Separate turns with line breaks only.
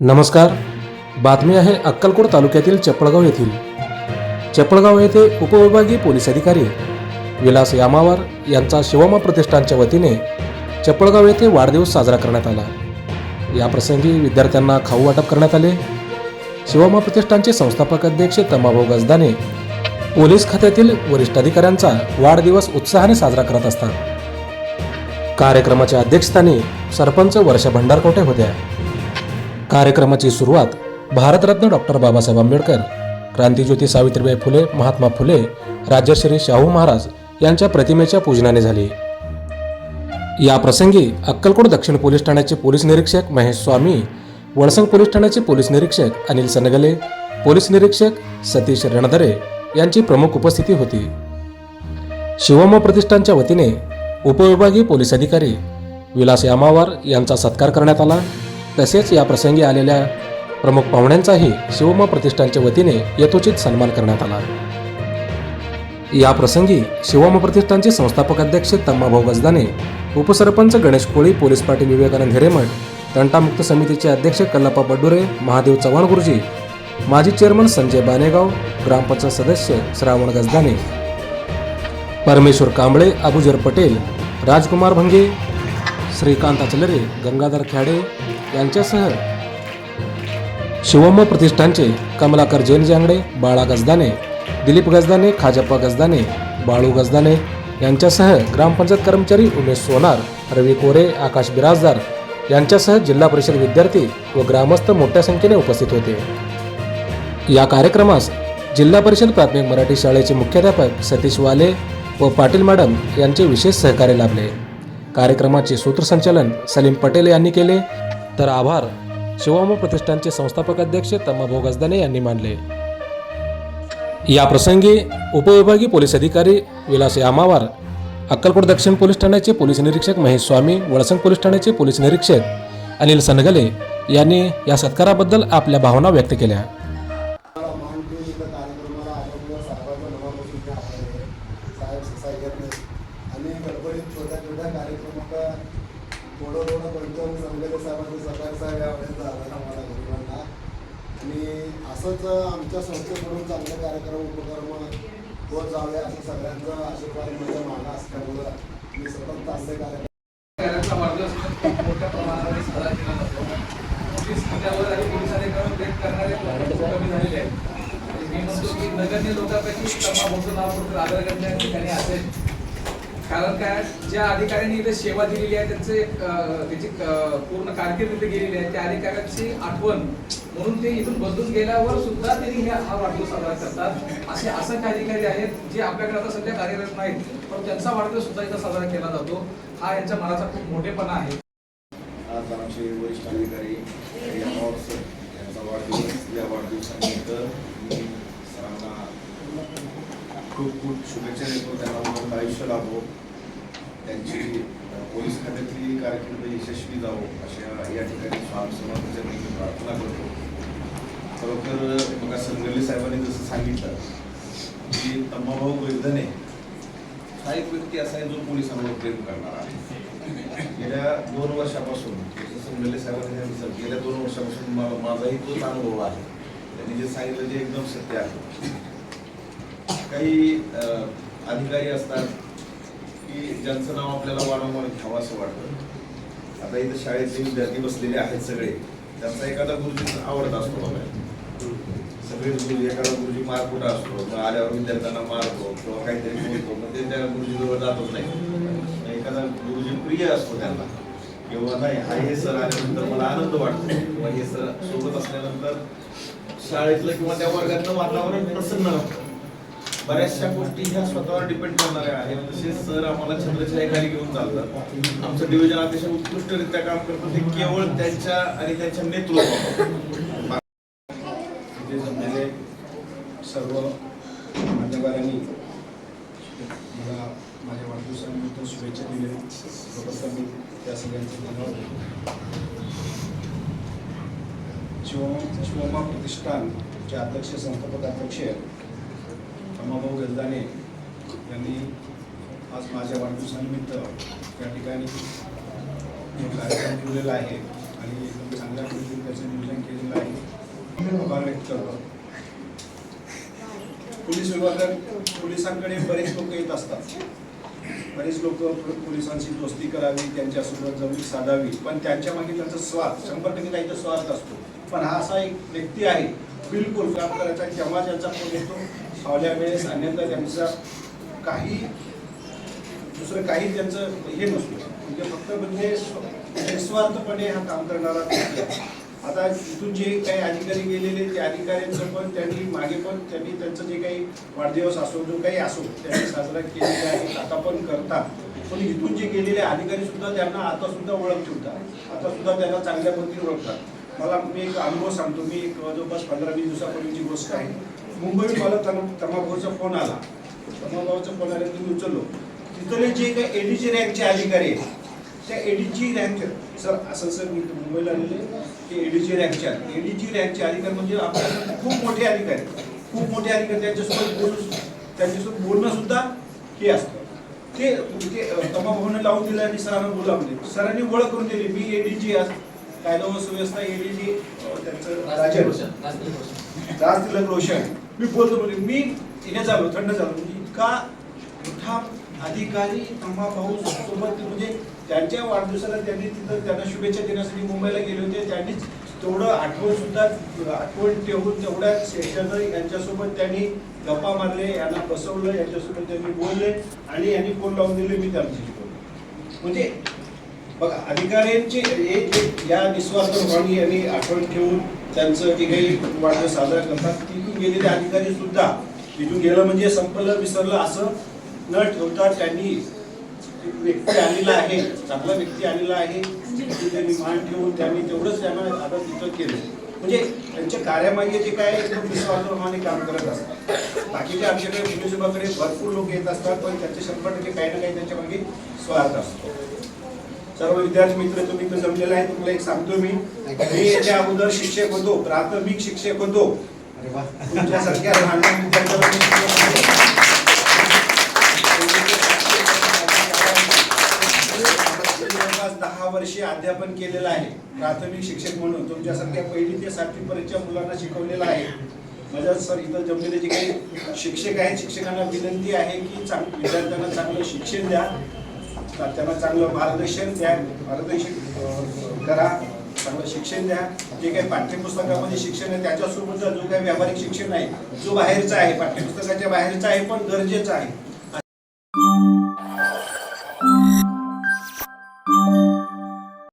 नमस्कार. बातमी आहे अक्कलकोट तालुक्यातील चपळगाव येथील. चपळगाव येथे उपविभागीय पोलीस अधिकारी विलास यामावार यांचा शिवमा प्रतिष्ठानच्या वतीने चपळगाव येथे वाढदिवस साजरा करण्यात आला. याप्रसंगी विद्यार्थ्यांना खाऊ वाटप करण्यात आले. शिवमा प्रतिष्ठानचे संस्थापक अध्यक्ष तमाभाऊ गजदाने पोलीस खात्यातील वरिष्ठ अधिकाऱ्यांचा वाढदिवस उत्साहाने साजरा करत असतात. कार्यक्रमाच्या अध्यक्षस्थानी सरपंच वर्षा भंडारकोटे होत्या. कार्यक्रमाची सुरुवात भारतरत्न डॉक्टर बाबासाहेब आंबेडकर क्रांतीज्योती सावित्रीबाई फुले महात्मा फुले राजश्री शाहू महाराज यांच्या प्रतिमेच्या पूजनाने झाली. या प्रसंगी अक्कलकोट दक्षिण पोलीस ठाण्याचे पोलीस निरीक्षक महेश स्वामी वळसंग पोलीस ठाण्याचे पोलीस निरीक्षक अनिल सनगले पोलीस निरीक्षक सतीश रणदरे यांची प्रमुख उपस्थिती होती. शिवम प्रतिष्ठानच्या वतीने उपविभागीय पोलीस अधिकारी विलास यामावार यांचा सत्कार करण्यात आला. तसेच या प्रसंगी आलेल्या प्रमुख पाहुण्यांचाही शिवमा प्रतिष्ठानच्या वतीने यथोचित सन्मान करण्यात आला. या प्रसंगी शिवम प्रतिष्ठानचे संस्थापक अध्यक्ष तम्माभाऊ गजदाने उपसरपंच गणेश कोळी पोलीस पाटील विवेकानंद हिरेमठ तंटामुक्त समितीचे अध्यक्ष कल्लप्पा बड्डुरे महादेव चव्हाण गुरुजी माजी चेअरमन संजय बानेगाव ग्रामपंचायत सदस्य श्रावण गजदाने परमेश्वर कांबळे अबुजर पटेल राजकुमार भंगे श्रीकांत अचलरे गंगाधर खेडे यांच्यासह शिवम प्रतिष्ठानचे कमलाकर जैन जांगडे बाळा गजदाने दिलीप गजदाने खाजप्पा गजदाने बाळू गजदाने यांच्यासह ग्रामपंचायत कर्मचारी उमेश सोनार रवी कोरे आकाश बिराजदार यांच्यासह जिल्हा परिषद विद्यार्थी व ग्रामस्थ मोठ्या संख्येने उपस्थित होते. या कार्यक्रमास जिल्हा परिषद प्राथमिक मराठी शाळेचे मुख्याध्यापक सतीश वाले व पाटील मॅडम यांचे विशेष सहकार्य लाभले. कार्यक्रमाचे सूत्रसंचालन सलीम पटेल यांनी केले तर आभार शिवम प्रतिष्ठानचे संस्थापक अध्यक्ष तम्माभाऊ गजदाने यांनी मानले या प्रसंगी उपविभागीय पोलीस अधिकारी विलास यामावार अक्कलकोट दक्षिण पोलीस ठाण्याचे पोलीस निरीक्षक महेश स्वामी वळसंग पोलीस ठाण्याचे पोलीस निरीक्षक अनिल सनगले यांनी या सत्काराबद्दल आपल्या भावना व्यक्त केल्या
कार्यक्रमाला साहेब आणि गडबडीत छोट्या छोट्या कार्यक्रमाचा थोडं थोडं पंचम संगले साहेबांचा सरकार साहेब यावेळेस झाला आम्हाला गरिबांना आणि असंच आमच्या संस्थेकडून चांगले कार्यक्रम उपक्रम होत जावे असं सगळ्यांचा आशीर्वाद माझ्या मागा असल्यामुळं मी सतत चांगले कार्यक्रम
कार्यक्रमाचा मोठ्या प्रमाणामध्ये साजरा केला जातो. पोलीस खात्यावर आणि भेट करणारे कमी झालेले आहेत. मी म्हणतो की नगण्य लोकांपैकी तमाभाऊचं नाव फक्त आदर करण्या ठिकाणी कारण काय? ज्या अधिकाऱ्यांनी इथे सेवा दिलेली आहे त्यांचे त्याची पूर्ण कारकीर्द इथे गेलेली आहे त्या अधिकाऱ्यांची आठवण म्हणून ते इथून बदलून गेल्यावर सुद्धा त्यांनी हे हा वाढदिवस साजरा करतात. असे असंख्य अधिकारी आहेत जे आपल्याकडे आता सध्या कार्यरत नाहीत पण त्यांचा वाढदिवस सुद्धा इथं साजरा केला जातो. हा यांच्या मनाचा खूप मोठेपणा आहे.
आज आमचे वरिष्ठ अधिकारी यांचा वाढदिवस या वाढदिवसानिमित्त मी सरांना खूप खूप शुभेच्छा देतो. त्यांना आयुष्य लाभो. त्यांची पोलीस खात्यातली कारकीर्द यशस्वी जावो अशा या ठिकाणी स्वामी समाजाच्या मी प्रार्थना करतो. खरोखर बघा संगले साहेबांनी जसं सांगितलं की तंबाभाऊ वैद्यने हा एक व्यक्ती असा आहे जो पोलिसांवर प्रेम करणारा आहे. गेल्या दोन वर्षापासून जसं संगले साहेबांनी सांगितलं गेल्या दोन वर्षापासून मला माझाही तोच अनुभव आहे. त्यांनी जे सांगितलं ते एकदम सत्य आहे. काही अं, अधिकारी असतात ज्यांचं नाव आपल्याला वारंवार घ्यावं असं वाटतं. आता इथं शाळेतले विद्यार्थी बसलेले आहेत सगळे त्यांचा एखादा गुरुजी आवडत असतो बघा. सगळेच गुरुजी एखादा गुरुजी मार कुठं असतो मग आल्यावर विद्यार्थ्यांना मारतो किंवा काहीतरी बोलतो मग ते त्या गुरुजीजवळ जातच नाही. एखादा गुरुजी प्रिय असतो त्यांना. किंवा नाही हा हे सर आल्यानंतर मला आनंद वाटतो. किंवा हे सर सोबत असल्यानंतर शाळेतलं किंवा त्या वर्गातलं वातावरण प्रसन्न राहतं बऱ्याचशा गोष्टी ह्या स्वतःवर डिपेंड करणाऱ्या आहेत. तसेच सर आम्हाला छत्रछायाखाली घेऊन चालतात. आमचं डिव्हिजन अतिशय उत्कृष्टरित्या काम करतो. ते केवळ त्यांच्या आणि त्यांच्या
नेतृत्व जमलेले सर्व मान्यवरांनी मला माझ्या वाढदिवसानिमित्त शुभेच्छा दिल्या त्याबद्दल मी त्या सगळ्यांचे धन्यवाद शिवमा शिवमा प्रतिष्ठानचे अध्यक्ष संस्थापक अध्यक्ष अम्माभाऊ गजदाने यांनी आज माझ्या वाढदिवसानिमित्त या ठिकाणी कार्यक्रम ठेवलेला आहे आणि एकदम चांगल्या पद्धतीने त्याचं नियोजन केलेलं आहे. आभार व्यक्त करतो. पोलीस विभागात पोलिसांकडे बरेच लोक येत असतात. बरेच लोक पोलिसांशी दोस्ती करावी त्यांच्यासोबत जवळीक साधावी पण त्यांच्या मागे त्यांचा स्वार्थ शंभर टक्के काहीतरी स्वार्थ असतो. पण हा असा एक व्यक्ती आहे बिलकुल काम करायचा तेव्हा त्यांचा फोन येतो फावल्या वेळेस अन्यथा त्यांचा काही दुसरं काही त्यांचं हे नसतं. म्हणजे फक्त म्हणजे निस्वार्थपणे हा काम करणारा आता इथून जे काही अधिकारी गेलेले त्या अधिकाऱ्यांचं पण त्यांनी मागे पण त्यांनी त्यांचं जे काही वाढदिवस असो जो काही असो त्यांनी साजरा केलेला आहे आता पण करतात. पण इथून जे गेलेले अधिकारी सुद्धा त्यांना आता सुद्धा ओळख ठेवतात. आता सुद्धा त्यांना चांगल्या पद्धतीने ओळखतात. मला मी एक अनुभव सांगतो. मी एक जवळपास पंधरा वीस दिवसापूर्वीची गोष्ट आहे. मुंबईत मला तम तमाभाऊचा फोन आला. तमाभाऊचा फोन आल्यानंतर मी उचललो. तिथले जे काही एडीजी रँकचे अधिकारी आहेत त्या एडीजी रँक सर असं सर मी मुंबईला आलेले ते एडीजी रँकचे एडीजी रँकचे अधिकारी म्हणजे आपल्याला खूप मोठे अधिकारी. खूप मोठे अधिकारी त्यांच्यासोबत बोलू त्यांच्यासोबत बोलणं सुद्धा हे असतं. ते ते तमाभाऊने लावून दिलं आणि सरांना बोलावले सरांनी ओळख करून दिली मी एडीजी आज कायदा व सुव्यवस्था एडीजी त्यांचं राजन दास तिलक रोशन. मी बोलतो म्हणजे मी तिने झालो थंड झालो. म्हणजे इतका मोठा अधिकारी अम्मा भाऊ सोबत म्हणजे त्यांच्या वाढदिवसाला त्यांनी तिथं त्यांना शुभेच्छा देण्यासाठी मुंबईला गेले होते. त्यांनीच तेवढं आठवण सुद्धा आठवण ठेवून तेवढ्या सेशन यांच्यासोबत त्यांनी गप्पा मारले यांना बसवलं यांच्यासोबत त्यांनी बोलले आणि यांनी फोन लावून दिले मी त्यांच्याशी बोललो. म्हणजे बघा अधिकाऱ्यांचे एक या निस्वार्थ भावनी यांनी आठवण ठेवून त्यांचं जे काही वाढदिवस साजरा करतात तिथून गेलेले अधिकारी सुद्धा तिथून गेलं म्हणजे संपलं विसरलं असं न ठेवता त्यांनी व्यक्ती आलेला आहे चांगला व्यक्ती आलेला आहे त्यांनी मान ठेवून त्यांनी तेवढंच त्यांना आता तिथं केलं. म्हणजे त्यांच्या कार्यामागे जे काय एकदम भावाने काम करत असतात बाकीच्या आमच्याकडे विभागाकडे भरपूर लोक येत असतात पण त्यांचे शंभर टक्के काही ना काही त्यांच्या मागे स्वार्थ असतो. सर्व विद्यार्थी मित्र तुम्ही जमलेला आहे तुम्हाला एक सांगतो मी. मी याच्या अगोदर शिक्षक होतो प्राथमिक शिक्षक होतो. तुमच्यासारख्या लहान दहा वर्षे अध्यापन केलेलं आहे. प्राथमिक शिक्षक म्हणून तुमच्यासारख्या पहिली ते सातवी पर्यंतच्या मुलांना शिकवलेलं आहे. माझ्या सर इथं जमलेले जे काही शिक्षक आहेत शिक्षकांना विनंती आहे की चांग विद्यार्थ्यांना चांगलं शिक्षण द्या. त्यांना चांगलं मार्गदर्शन द्या. मार्गदर्शन करा. चांगलं शिक्षण द्या. जे काही पाठ्यपुस्तकामध्ये शिक्षण आहे त्याच्यासोबत जो काही व्यावहारिक शिक्षण आहे जो बाहेरचा आहे पाठ्यपुस्तकाच्या बाहेरचा आहे पण गरजेचं आहे.